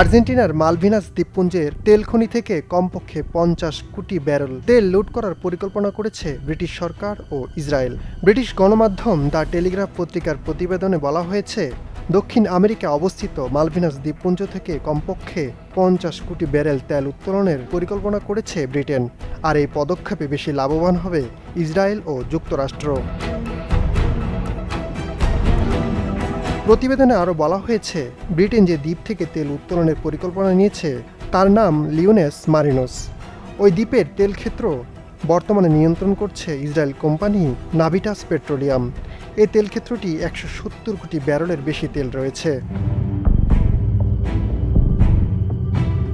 আর্জেন্টিনার মালভিনাস দ্বীপপুঞ্জের তেল খনি থেকে কমপক্ষে পঞ্চাশ কোটি ব্যারেল তেল লুট করার পরিকল্পনা করেছে ব্রিটিশ সরকার ও ইসরায়েল। ব্রিটিশ গণমাধ্যম দ্য টেলিগ্রাফ পত্রিকার প্রতিবেদনে বলা হয়েছে, দক্ষিণ আমেরিকা অবস্থিত মালভিনাস দ্বীপপুঞ্জ থেকে কমপক্ষে পঞ্চাশ কোটি ব্যারেল তেল উত্তোলনের পরিকল্পনা করেছে ব্রিটেন। আর এই পদক্ষেপে বেশি লাভবান হবে ইসরায়েল ও যুক্তরাষ্ট্র। প্রতিবেদনে আরও বলা হয়েছে, ব্রিটেন যে দ্বীপ থেকে তেল উত্তোলনের পরিকল্পনা নিয়েছে, তার নাম লিওনেস মারিনোস। ওই দ্বীপের তেল ক্ষেত্র বর্তমানে নিয়ন্ত্রণ করছে ইসরায়েল কোম্পানি নাভিটাস পেট্রোলিয়াম। এই তেল ক্ষেত্রটি একশো সত্তর কোটি ব্যারলের বেশি তেল রয়েছে।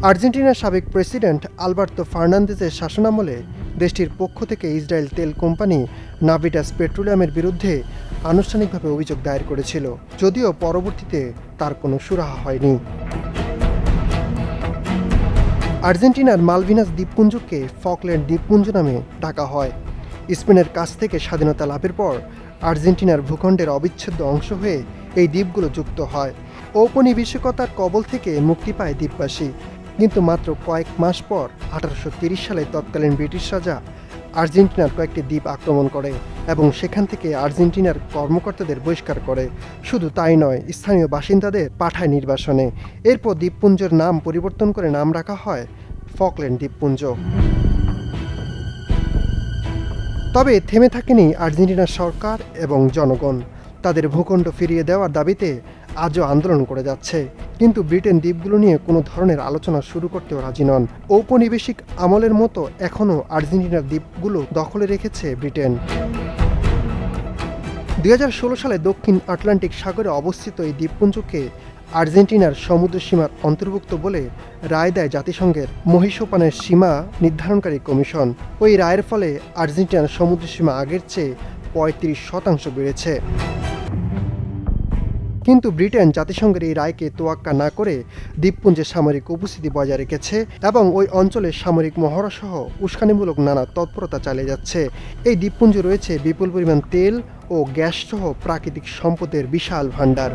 আর্জেন্টিনার সাবেক প্রেসিডেন্ট আলবার্তো ফার্নান্দেজের শাসনামলে দেশটির পক্ষ থেকে ইসরায়েল তেল কোম্পানি নাভিটাস পেট্রোলিয়ামের বিরুদ্ধে আনুষ্ঠানিকভাবে অভিযোগ দায়ের করেছিল, যদিও পরবর্তীতে তার কোনো সুরাহা হয়নি। আর্জেন্টিনার মালভিনাস দ্বীপপুঞ্জকে ফকল্যান্ড দ্বীপপুঞ্জ নামে ডাকা হয়। স্পেনের কাছ থেকে স্বাধীনতা লাভের পর আর্জেন্টিনার ভূখণ্ডের অবিচ্ছেদ্য অংশ হয়ে এই দ্বীপগুলো যুক্ত হয়। ঔপনিবেশিকতার কবল থেকে মুক্তি পায় দ্বীপবাসী। কিন্তু মাত্র কয়েক মাস পর আঠারোশো সালে তৎকালীন ব্রিটিশ রাজা আর্জেন্টিনার কয়েকটি দ্বীপ আক্রমণ করে এবং সেখান থেকে আর্জেন্টিনার কর্মকর্তাদের বহিষ্কার করে। শুধু তাই নয়, স্থানীয় বাসিন্দাদের পাঠায় নির্বাসনে। এরপর দ্বীপপুঞ্জের নাম পরিবর্তন করে নাম রাখা হয় ফকল্যান্ড দ্বীপপুঞ্জ। তবে থেমে থাকেনি আর্জেন্টিনার সরকার এবং জনগণ। তাদের ভূখণ্ড ফিরিয়ে দেওয়ার দাবিতে আজও আন্দোলন করে যাচ্ছে। কিন্তু ব্রিটেন দ্বীপগুলো নিয়ে কোনো ধরনের আলোচনা শুরু করতেও রাজি নন। ঔপনিবেশিক আমলের মতো এখনও আর্জেন্টিনার দ্বীপগুলো দখলে রেখেছে ব্রিটেন। দু হাজার ষোলো সালে দক্ষিণ আটলান্টিক সাগরে অবস্থিত এই দ্বীপপুঞ্জকে আর্জেন্টিনার সমুদ্র সীমার অন্তর্ভুক্ত বলে রায় দেয় জাতিসংঘের মহিষোপানের সীমা নির্ধারণকারী কমিশন। ওই রায়ের ফলে আর্জেন্টিনার সমুদ্র সীমা আগের চেয়ে পঁয়ত্রিশ শতাংশ বেড়েছে। কিন্তু ব্রিটেন জাতিসংঘের এই রায়কে তোয়াক্কা না করে দ্বীপপুঞ্জের সামরিক উপস্থিতি বজায় রেখেছে এবং ওই অঞ্চলের সামরিক মহড়া সহ উস্কানিমূলক নানা তৎপরতা চালিয়ে যাচ্ছে। এই দ্বীপপুঞ্জে রয়েছে বিপুল পরিমাণ তেল ও গ্যাস সহ প্রাকৃতিক সম্পদের বিশাল ভাণ্ডার।